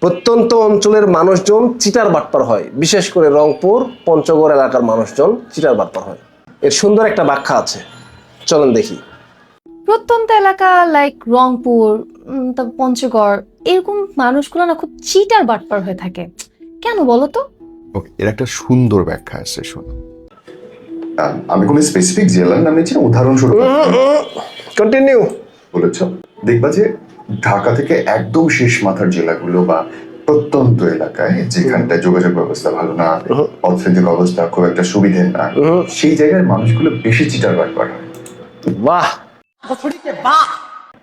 প্রত্যন্ত অঞ্চলের মানুষজন চিটার বাটপার হয়। বিশেষ করে রংপুর পঞ্চগড় এলাকার মানুষজন চিটার বাটপার হয়। এর সুন্দর একটা ব্যাখ্যা আছে। চলেন দেখি। প্রত্যন্ত এলাকা লাইক রংপুর পঞ্চগড় এরকম মানুষগুলো না খুব চিটার বাটপার হয়ে থাকে। কেন বলো তো? ওকে এর একটা সুন্দর ব্যাখ্যা আছে শোনো। আমি কোনো স্পেসিফিক জেলার নাম নিচ্ছি উদাহরণস্বরূপ। কন্টিনিউ বলেছ। দেখবা যে ঢাকা থেকে একদম শেষ মাথার জেলাগুলো বা প্রত্যন্ত এলাকায় যেখানটা যোগাযোগ ব্যবস্থা ভালো না অর্থনৈতিক অবস্থা খুব একটা সুবিধে না সেই জায়গার মানুষগুলো বেশি চিটার বাটবার হয় বাহ!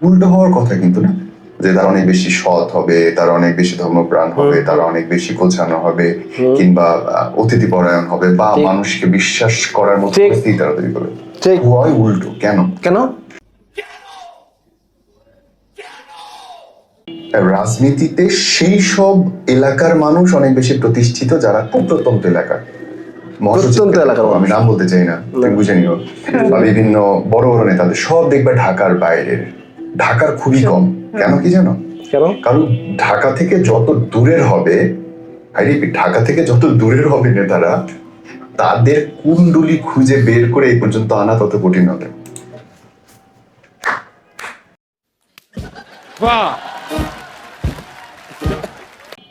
উল্টো হওয়ার কথা কিন্তু না যে তারা অনেক বেশি সৎ হবে তারা অনেক বেশি ধর্মপ্রাণ হবে তারা অনেক বেশি গোছানো হবে কিংবা অতিথি পরায়ণ হবে বা মানুষকে বিশ্বাস করার মতো। পরিস্থিতি তারা তৈরি করবে। হয় উল্টো। কেন? কেন? রাজনীতিতে সেই সব এলাকার মানুষ অনেক বেশি প্রতিষ্ঠিত যারা খুব প্রত্যন্ত এলাকার। প্রত্যন্ত এলাকার আমি নাম বলতে চাই না তুমি বুঝে নিও। বা বিভিন্ন বড় বড় নেতাদের সব দেখবে ঢাকার বাইরের। ঢাকার খুবই কম। কেন কি জানো? কারণ ঢাকা থেকে যত দূরের হবে আই ঢাকা থেকে যত দূরের হবে নেতারা তাদের কুণ্ডুলি খুঁজে বের করে এই পর্যন্ত আনা তত কঠিন হবে।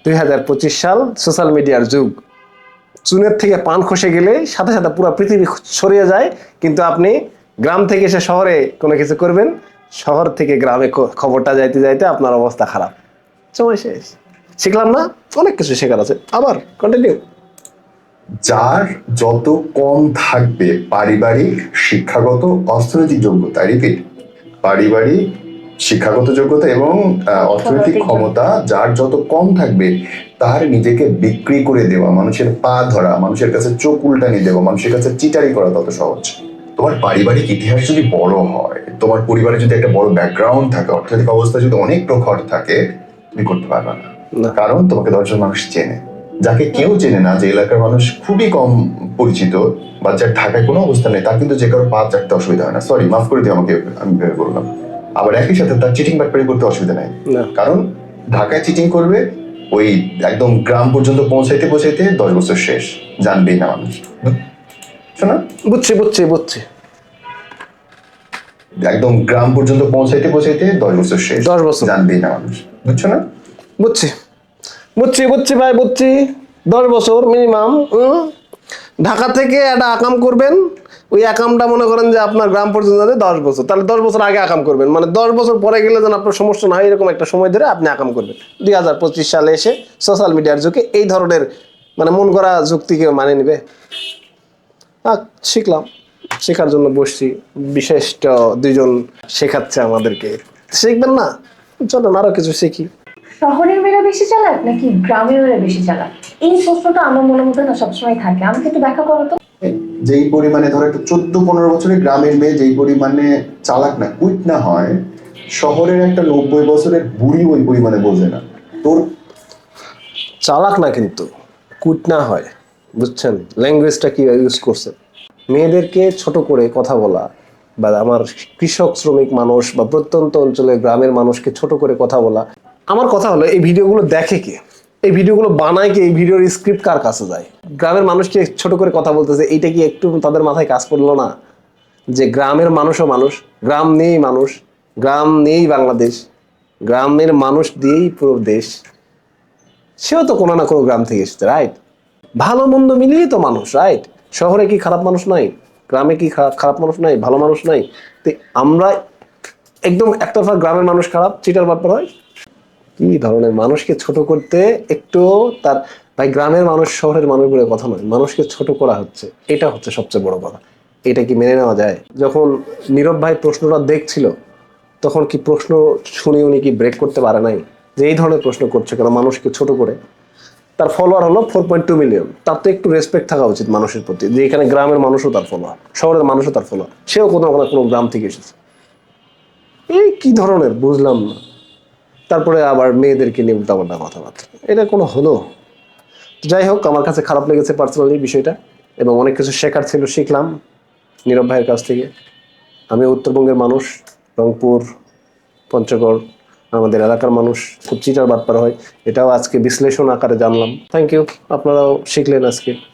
দুই হাজার পঁচিশ সাল সোশ্যাল মিডিয়ার যুগ। চুনের থেকে পান খসে গেলে সাথে সাথে পুরো পৃথিবী ছড়িয়ে যায়, কিন্তু আপনি গ্রাম থেকে এসে শহরে কোনো কিছু করবেন, শহর থেকে গ্রামে খবরটা যাইতে যাইতে আপনার অবস্থা খারাপ। সময় শেষ। শিখলাম না, অনেক কিছু শেখার আছে। আবার কন্টিনিউ যার যত কম থাকবে পারিবারিক, শিক্ষাগত, অর্থনৈতিক যোগ্যতা রিপিট পারিবারিক শিক্ষাগত যোগ্যতা এবং অর্থনৈতিক ক্ষমতা যার যত কম থাকবে তার নিজেকে বিক্রি করে দেওয়া মানুষের পা ধরা মানুষের কাছে চোখ উল্টানি দেওয়া মানুষের কাছে চিটারি করা তত সহজ। তোমার পারিবারিক ইতিহাস যদি বড় হয় তোমার পরিবারে যদি একটা বড় ব্যাকগ্রাউন্ড থাকে অর্থনৈতিক অবস্থা যদি অনেক প্রখর থাকে তুমি করতে পারবে না। কারণ তোমাকে দশজন মানুষ চেনে। যাকে কেউ চেনে না যে এলাকার মানুষ খুবই কম পরিচিত বা যার ঢাকায় কোনো অবস্থা নেই তার কিন্তু যে কারও পা চাটতে অসুবিধা হয় না। সরি মাফ করে দিও আমাকে আমি ভেবে বললাম। আবার একই সাথে তার চিটিং বাটপারি করতে অসুবিধা নাই। কারণ ঢাকায় চিটিং করবে ওই একদম গ্রাম পর্যন্ত পৌঁছাইতে পৌঁছাইতে দশ বছর শেষ জানবেই না মানুষ। শোনা? বুঝছি বুঝছি বুঝছি। একদম গ্রাম পর্যন্ত পৌঁছাইতে পৌঁছাইতে দশ বছর শেষ দশ বছর। জানবেই না মানুষ। বুঝছ না? বুঝছি। বুঝছি বুঝছি ভাই বুঝছি। দশ বছর মিনিমাম ঢাকা থেকে একটা আকাম করবেন ওই আকামটা মনে করেন যে আপনার গ্রাম পর্যন্ত যাবে দশ বছর। তাহলে দশ বছর আগে আকাম করবেন। মানে দশ বছর পরে গেলে যেন আপনার সমস্যা না হয়, এরকম একটা সময় ধরে আপনি আকাম করবেন। দুই হাজার পঁচিশ সালে এসে সোশ্যাল মিডিয়ার যুগে এই ধরনের মানে মন করা যুক্তিকে মানে নিবে? শিখলাম। শেখার জন্য বসছি। বিশিষ্ট দুইজন শেখাচ্ছে আমাদেরকে। শিখবেন না? চলেন, আরও কিছু শিখি। শহরের মেয়েরা বেশি চালাক নাকি গ্রামের মেয়েরা বেশি চালাক? এই প্রশ্নটা আমার মনের মধ্যে না সবসময় থাকে। আমাকে একটু ব্যাখ্যা করো তো। যেই পরিমাণে ধরো একটা চোদ্দ পনেরো বছরের গ্রামের মেয়ে যেই পরিমাণে চালাক না, কুইট না হয়, শহরের একটা নব্বই বছরের বুড়ি ওই পরিমাণে বোঝে না। তোর চালাক না কিন্তু কুট না হয়, বুঝছেন? ল্যাঙ্গুয়েজটা কি ইউজ করছে? মেয়েদেরকে ছোট করে কথা বলা বা আমার কৃষক, শ্রমিক মানুষ বা প্রত্যন্ত অঞ্চলে গ্রামের মানুষকে ছোট করে কথা বলা। আমার কথা হলো, এই ভিডিওগুলো দেখে কে? এই ভিডিওগুলো বানায় কি, এই ভিডিওর স্ক্রিপ্ট কার কাছে যায়? গ্রামের মানুষকে ছোট করে কথা বলতেছে, এইটা কি একটু তাদের মাথায় কাজ করল না? যে গ্রামের মানুষও মানুষ, গ্রাম নেই মানুষ, গ্রাম নেই বাংলাদেশ, গ্রামের মানুষ দিয়েই পুরো দেশ। সেও তো কোনো না কোনো গ্রাম থেকে এসেছে রাইট ভালো মন্দ মিলিয়েই তো মানুষ রাইট শহরে কি খারাপ মানুষ নাই? গ্রামে কি খারাপ মানুষ নাই? ভালো মানুষ নাই? তো আমরা একদম একতরফা গ্রামের মানুষ খারাপ, চিটার ব্যাপার হয়। কি ধরনের মানুষকে ছোট করতে একটু তার, ভাই গ্রামের মানুষ, শহরের মানুষ বলে কথা নয়, মানুষকে ছোট করা হচ্ছে। এটা হচ্ছে সবচেয়ে বড় কথা। এটা কি মেনে নেওয়া যায়? যখন নীরব ভাই প্রশ্নটা দেখছিল, তখন কি প্রশ্ন শুনে উনি কি ব্রেক করতে পারে নাই? যে এই ধরনের প্রশ্ন করছে কেন মানুষকে ছোট করে? তার ফলোয়ার হলো ফোর পয়েন্ট টু মিলিয়ন তার তো একটু রেসপেক্ট থাকা উচিত মানুষের প্রতি, যে এখানে গ্রামের মানুষও তার ফলোয়ার শহরের মানুষও তার ফলোয়ার সেও কোনো কোনো গ্রাম থেকে এসেছে। এই কি ধরনের? বুঝলাম না। তারপরে আবার মেয়েদেরকে নিয়ে উল্টাপাল্টা কথাবার্তা। এটা কোনো হলো? যাই হোক, আমার কাছে খারাপ লেগেছে পার্সোনালি বিষয়টা এবং অনেক কিছু শেখার ছিল, শিখলাম নীরব ভাইয়ের কাছ থেকে। আমি উত্তরবঙ্গের মানুষ, রংপুর, পঞ্চগড়, আমাদের এলাকার মানুষ, খুব চিটার বাটপার হয়। এটাও আজকে বিশ্লেষণ আকারে জানলাম। থ্যাংক ইউ আপনারাও শিখলেন আজকে।